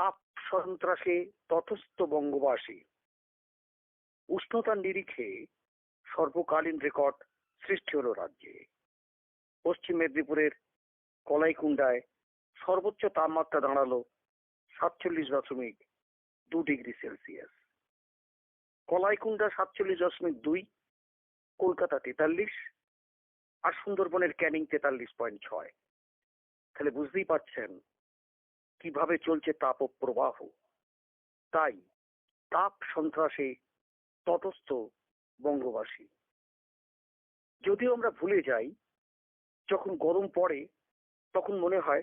তাপ সন্ত্রাসে তটস্থ বঙ্গবাসী। উষ্ণতার নিরিখে সর্বকালীন রেকর্ড সৃষ্টি হল রাজ্যে। পশ্চিম মেদিনীপুরের কলাইকুণ্ডায় সর্বোচ্চ তাপমাত্রা দাঁড়াল সাতচল্লিশ দশমিক দু ডিগ্রি সেলসিয়াস। কলাইকুণ্ডা সাতচল্লিশ দশমিক দুই, কলকাতা তেতাল্লিশ আর সুন্দরবনের ক্যানিং তেতাল্লিশ পয়েন্ট ছয়। তাহলে বুঝতেই পারছেন কীভাবে চলছে তাপ প্রবাহ তাই তাপ সন্ত্রাসে তটস্থ বঙ্গবাসী। যদিও আমরা ভুলে যাই, যখন গরম পড়ে, তখন মনে হয়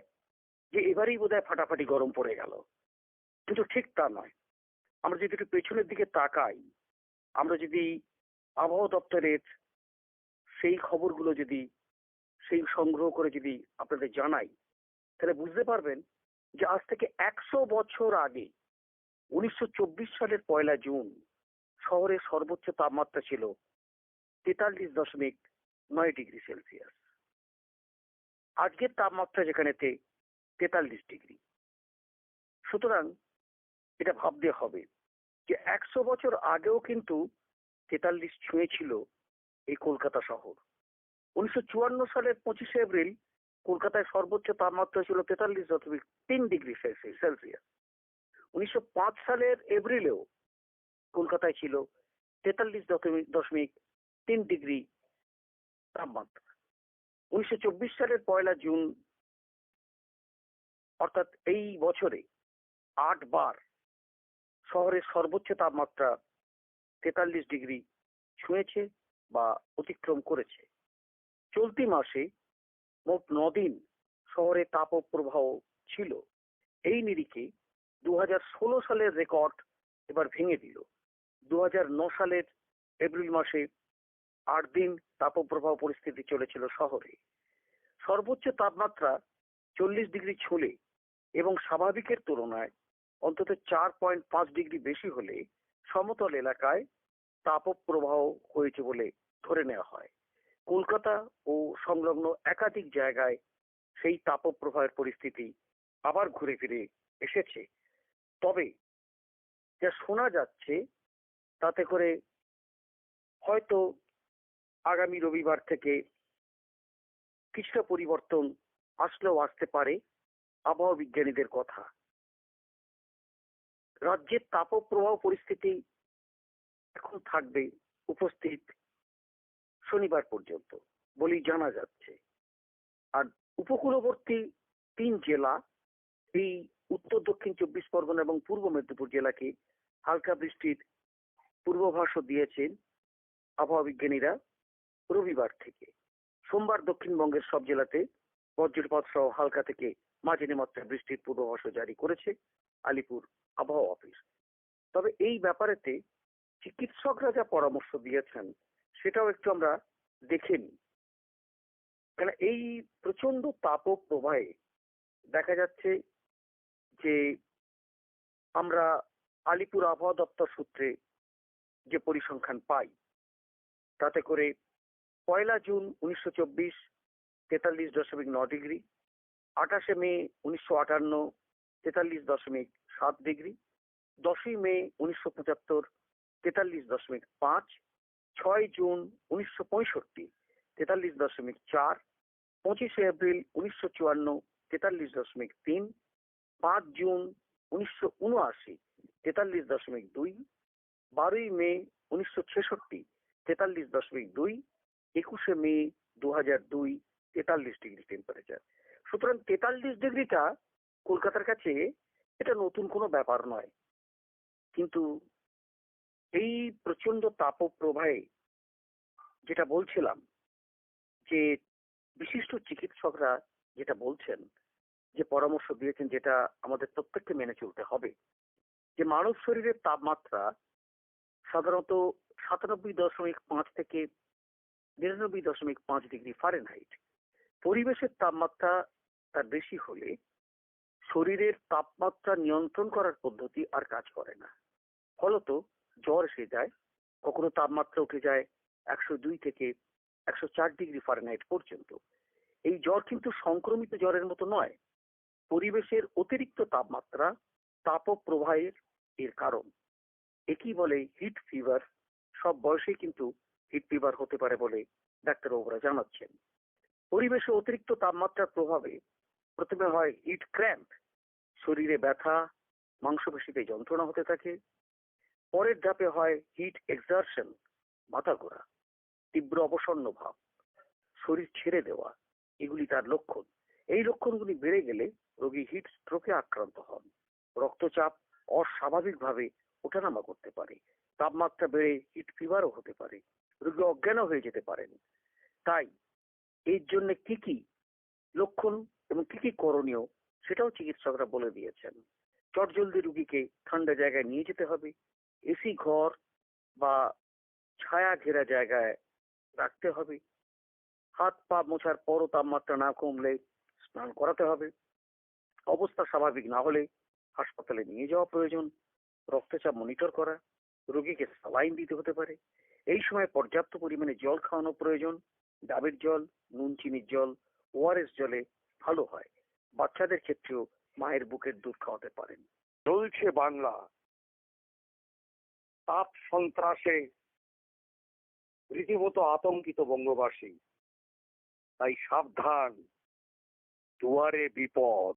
যে এবারেই বোধহয় ফাটাফাটি গরম পড়ে গেল। কিন্তু ঠিক তা নয়। আমরা যদি একটু পেছনের দিকে তাকাই, আমরা যদি আবহাওয়া দপ্তরের সেই খবরগুলো যদি, সেই সংগ্রহ করে যদি আপনাদের জানাই, তাহলে বুঝতে পারবেন যে আজ থেকে একশো বছর আগে, উনিশশো চব্বিশ সালের পয়লা জুন শহরের সর্বোচ্চ তাপমাত্রা ছিল তেতাল্লিশ দশমিক নয় ডিগ্রি সেলসিয়াস। আজকের তাপমাত্রা যেখানেতে তেতাল্লিশ ডিগ্রি। সুতরাং এটা ভাবতে হবে যে একশো বছর আগেও কিন্তু তেতাল্লিশ ছুঁয়েছিল এই কলকাতা শহর। উনিশশো চুয়ান্ন সালের পঁচিশে এপ্রিল কলকাতায় সর্বোচ্চ তাপমাত্রা ছিল তেতাল্লিশ দশমিক তিন ডিগ্রি সেলসিয়াস উনিশশো পাঁচ সালের এপ্রিলেও কলকাতায় ছিল তেতাল্লিশ দশমিক দশমিক তিন ডিগ্রি তাপমাত্রা। উনিশশো চব্বিশ সালের পয়লা জুন, অর্থাৎ এই বছরে আট বার শহরের সর্বোচ্চ তাপমাত্রা তেতাল্লিশ ডিগ্রি ছুঁয়েছে বা অতিক্রম করেছে। চলতি মাসে মোট নদিন শহরে তাপপ্রবাহ ছিল। এই নিরিখে দু হাজার ষোলো সালের রেকর্ড এবার ভেঙে দিল। দু হাজার ন সালের এপ্রিল মাসে আট দিন তাপপ্রবাহ পরিস্থিতি চলেছিল শহরে। সর্বোচ্চ তাপমাত্রা চল্লিশ ডিগ্রি ছুঁলে এবং স্বাভাবিকের তুলনায় অন্তত চার পয়েন্ট পাঁচ ডিগ্রি বেশি হলে সমতল এলাকায় তাপপ্রবাহ হয়েছে বলে ধরে নেওয়া হয়। কলকাতা ও সংলগ্ন একাধিক জায়গায় সেই তাপপ্রবাহের পরিস্থিতি আবার ঘুরে ফিরে এসেছে। তবে যা শোনা যাচ্ছে, তাতে করে হয়তো আগামী রবিবার থেকে কিছুটা পরিবর্তন আসলেও আসতে পারে আবহাওয়া বিজ্ঞানীদের কথা। রাজ্যের তাপপ্রবাহ পরিস্থিতি এখন থাকবে উপস্থিত শনিবার পর্যন্ত। বলেই জানা যাচ্ছে। আর উপকূলবর্তী তিন জেলা, এই উত্তর, দক্ষিণ চব্বিশ পরগনা এবং পূর্ব মেদিনীপুর জেলাকে হালকা বৃষ্টির পূর্বাভাসও দিয়েছেন আবহাওয়া বিজ্ঞানীরা রবিবার থেকে। সোমবার দক্ষিণবঙ্গের সব জেলাতে বজ্রপাত সহ হালকা থেকে মাঝারি মাত্রার বৃষ্টির পূর্বাভাসও জারি করেছে আলিপুর আবহাওয়া অফিস। তবে এই ব্যাপারেতে চিকিৎসকরা যা পরামর্শ দিয়েছেন সেটাও একটু আমরা দেখে নিই। কেন এই প্রচণ্ড তাপ প্রবাহে দেখা যাচ্ছে যে আমরা আলিপুর আবহাওয়া দপ্তর সূত্রে যে পরিসংখ্যান পাই, তাতে করে পয়লা জুন উনিশশো চব্বিশ তেতাল্লিশ দশমিক ন ডিগ্রি, আঠাশে মে উনিশশো আটান্ন তেতাল্লিশ দশমিক সাত ডিগ্রি, দশই মে উনিশশো পঁচাত্তর তেতাল্লিশ দশমিক পাঁচ ছয় জুন উনিশশো পঁয়ষট্টি, তেতাল্লিশ দশমিক চার, পঁচিশে এপ্রিল উনিশশো চুয়ান্ন, তেতাল্লিশ দশমিক তিন, পাঁচ জুন উনিশশো উনআশি, তেতাল্লিশ দশমিক দুই, বারোই মে উনিশশো ছেষট্টি, তেতাল্লিশ দশমিক দুই, একুশে মে দু হাজার দুই, তেতাল্লিশ ডিগ্রি টেম্পারেচার সুতরাং তেতাল্লিশ ডিগ্রিটা কলকাতার কাছে এটা নতুন কোনো ব্যাপার নয়। কিন্তু এই প্রচণ্ড তাপপ্রবাহে যেটা বলছিলাম, যে বিশিষ্ট চিকিৎসকরা যেটা বলছেন, যে পরামর্শ দিয়েছেন যেটা আমাদের প্রত্যেককে মেনে চলতে হবে, যে মানব শরীরের তাপমাত্রা সাধারণত সাতানব্বই দশমিক পাঁচ থেকে নিরানব্বই দশমিক পাঁচ ডিগ্রি ফারেনহাইট। পরিবেশের তাপমাত্রা তার বেশি হলে শরীরের তাপমাত্রা নিয়ন্ত্রণ করার পদ্ধতি আর কাজ করে না। ফলত জ্বর এসে যায়, কখনো তাপমাত্রা উঠে যায় একশো দুই থেকে একশো চার ডিগ্রি ফারেনহাইট পর্যন্ত। এই জ্বর কিন্তু সংক্রমিত জ্বরের মতো নয়, পরিবেশের অতিরিক্ত তাপমাত্রা তাপপ্রবাহের এর কারণ। একই বলে হিট ফিভার সব বয়সে কিন্তু হিট ফিভার হতে পারে বলে ডাক্তার ডাক্তারবাবুরা জানাচ্ছেন। পরিবেশে অতিরিক্ত তাপমাত্রার প্রভাবে প্রথমে হয় হিট ক্র্যাম্প শরীরে ব্যথা, মাংসপেশিতে যন্ত্রণা হতে থাকে পরের ধাপে হয় হিট এক্সারশন মাথা ঘোরা, তীব্র অবসন্ন ভাব, শরীর ছেড়ে দেওয়া, এগুলি তার লক্ষণ। এই লক্ষণগুলি বেড়ে গেলে রোগী হিট স্ট্রোকে আক্রান্ত হন। রক্তচাপ অস্বাভাবিকভাবে ওঠানামা করতে পারে। তাপমাত্রা বেড়ে হিট ফিভারও হতে পারে। রোগী অজ্ঞানও হয়ে যেতে পারেন। তাই এর জন্য কি কি লক্ষণ এবং কি কি করণীয় সেটাও চিকিৎসকরা বলে দিয়েছেন। চটজলদি রুগীকে ঠান্ডা জায়গায় নিয়ে যেতে হবে। এসি ঘর বা ছায়া ঘেরা জায়গায় রাখতে হবে। হাত পা মোছার পরও তাপমাত্রা না কমলে স্নান করাতে হবে। অবস্থা স্বাভাবিক না হলে হাসপাতালে নিয়ে যাওয়া প্রয়োজন। রক্তচাপ মনিটর করা, রোগীকে স্যালাইন দিতে হতে পারে। এই সময় পর্যাপ্ত পরিমাণে জল খাওয়ানো প্রয়োজন। ডাবের জল, নুন, চিনির জল, ওআরএস জলে ভালো হয়। বাচ্চাদের ক্ষেত্রেও মায়ের বুকের দুধ খাওয়াতে পারেন। চলছে বাংলা। তাপ সন্ত্রাসে রীতিমতো আতঙ্কিত বঙ্গবাসী। তাই সাবধান দুয়ারে বিপদ।